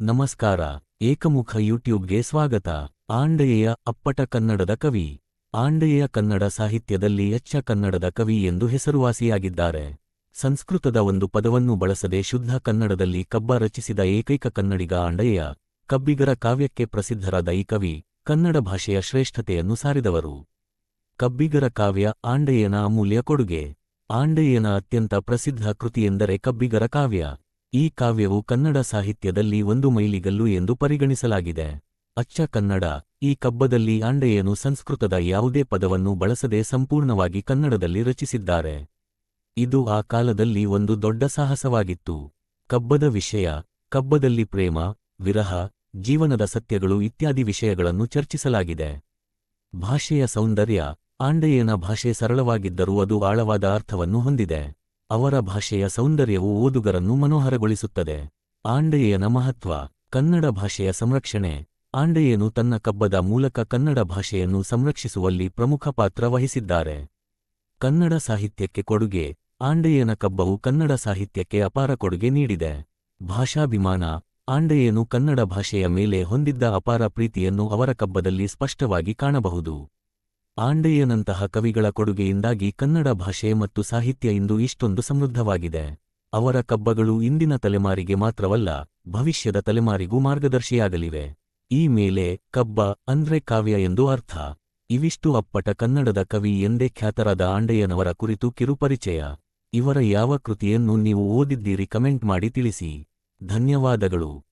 ನಮಸ್ಕಾರ, ಏಕಮುಖ ಯೂಟ್ಯೂಬ್ಗೆ ಸ್ವಾಗತ. ಆಂಡೆಯ ಅಪ್ಪಟ ಕನ್ನಡದ ಕವಿ. ಆಂಡೆಯ ಕನ್ನಡ ಸಾಹಿತ್ಯದಲ್ಲಿ ಎಚ್ಚ ಕನ್ನಡದ ಕವಿ ಎಂದು ಹೆಸರುವಾಸಿಯಾಗಿದ್ದಾರೆ. ಸಂಸ್ಕೃತದ ಒಂದು ಪದವನ್ನು ಬಳಸದೆ ಶುದ್ಧ ಕನ್ನಡದಲ್ಲಿ ಕಬ್ಬ ರಚಿಸಿದ ಏಕೈಕ ಕನ್ನಡಿಗ ಆಂಡೆಯ ಕಬ್ಬಿಗರ ಕಾವ್ಯಕ್ಕೆ ಪ್ರಸಿದ್ಧರಾದ ಈ ಕವಿ, ಕನ್ನಡ ಭಾಷೆಯ ಶ್ರೇಷ್ಠತೆಯನ್ನು ಸಾರಿದವರು. ಕಬ್ಬಿಗರ ಕಾವ್ಯ ಆಂಡೆಯನ ಅಮೂಲ್ಯ ಕೊಡುಗೆ. ಆಂಡೆಯನ ಅತ್ಯಂತ ಪ್ರಸಿದ್ಧ ಕೃತಿಯೆಂದರೆ ಕಬ್ಬಿಗರ ಕಾವ್ಯ. ಈ ಕಾವ್ಯವು ಕನ್ನಡ ಸಾಹಿತ್ಯದಲ್ಲಿ ಒಂದು ಮೈಲಿಗಲ್ಲು ಎಂದು ಪರಿಗಣಿಸಲಾಗಿದೆ. ಅಚ್ಚ ಕನ್ನಡ, ಈ ಕಬ್ಬದಲ್ಲಿ ಆಂಡೆಯನು ಸಂಸ್ಕೃತದ ಯಾವುದೇ ಪದವನ್ನು ಬಳಸದೆ ಸಂಪೂರ್ಣವಾಗಿ ಕನ್ನಡದಲ್ಲಿ ರಚಿಸಿದ್ದಾರೆ. ಇದು ಆ ಕಾಲದಲ್ಲಿ ಒಂದು ದೊಡ್ಡ ಸಾಹಸವಾಗಿತ್ತು. ಕಬ್ಬದ ವಿಷಯ, ಕಬ್ಬದಲ್ಲಿ ಪ್ರೇಮ, ವಿರಹ, ಜೀವನದ ಸತ್ಯಗಳು ಇತ್ಯಾದಿ ವಿಷಯಗಳನ್ನು ಚರ್ಚಿಸಲಾಗಿದೆ. ಭಾಷೆಯ ಸೌಂದರ್ಯ ಆಂಡೆಯನ ಭಾಷೆ ಸರಳವಾಗಿದ್ದರೂ ಅದು ಆಳವಾದ ಅರ್ಥವನ್ನು ಹೊಂದಿದೆ. ಅವರ ಭಾಷೆಯ ಸೌಂದರ್ಯವು ಓದುಗರನ್ನು ಮನೋಹರಗೊಳಿಸುತ್ತದೆ. ಆಂಡೆಯನ ಮಹತ್ವ, ಕನ್ನಡ ಭಾಷೆಯ ಸಂರಕ್ಷಣೆ. ಆಂಡೆಯನು ತನ್ನ ಕಬ್ಬದ ಮೂಲಕ ಕನ್ನಡ ಭಾಷೆಯನ್ನು ಸಂರಕ್ಷಿಸುವಲ್ಲಿ ಪ್ರಮುಖ ಪಾತ್ರ ವಹಿಸಿದ್ದಾರೆ. ಕನ್ನಡ ಸಾಹಿತ್ಯಕ್ಕೆ ಕೊಡುಗೆ, ಆಂಡೆಯನ ಕಬ್ಬವು ಕನ್ನಡ ಸಾಹಿತ್ಯಕ್ಕೆ ಅಪಾರ ಕೊಡುಗೆ ನೀಡಿದೆ. ಭಾಷಾಭಿಮಾನ, ಆಂಡೆಯನು ಕನ್ನಡ ಭಾಷೆಯ ಮೇಲೆ ಹೊಂದಿದ್ದ ಅಪಾರ ಪ್ರೀತಿಯನ್ನು ಅವರ ಕಬ್ಬದಲ್ಲಿ ಸ್ಪಷ್ಟವಾಗಿ ಕಾಣಬಹುದು. ಆಂಡೆಯನಂತಹ ಕವಿಗಳ ಕೊಡುಗೆಯಿಂದಾಗಿ ಕನ್ನಡ ಭಾಷೆ ಮತ್ತು ಸಾಹಿತ್ಯ ಇಂದು ಇಷ್ಟೊಂದು ಸಮೃದ್ಧವಾಗಿದೆ. ಅವರ ಕಬ್ಬಗಳು ಇಂದಿನ ತಲೆಮಾರಿಗೆ ಮಾತ್ರವಲ್ಲ, ಭವಿಷ್ಯದ ತಲೆಮಾರಿಗೂ ಮಾರ್ಗದರ್ಶಿಯಾಗಲಿವೆ. ಈ ಮೇಲೆ ಕಬ್ಬ ಅಂದ್ರೆ ಕಾವ್ಯ ಎಂದು ಅರ್ಥ. ಇವಿಷ್ಟು ಅಪ್ಪಟ ಕನ್ನಡದ ಕವಿ ಎಂದೇ ಖ್ಯಾತರಾದ ಆಂಡೆಯನವರ ಕುರಿತು ಕಿರುಪರಿಚಯ. ಇವರ ಯಾವ ಕೃತಿಯನ್ನು ನೀವು ಓದಿದ್ದೀರಿ ಕಮೆಂಟ್ ಮಾಡಿ ತಿಳಿಸಿ. ಧನ್ಯವಾದಗಳು.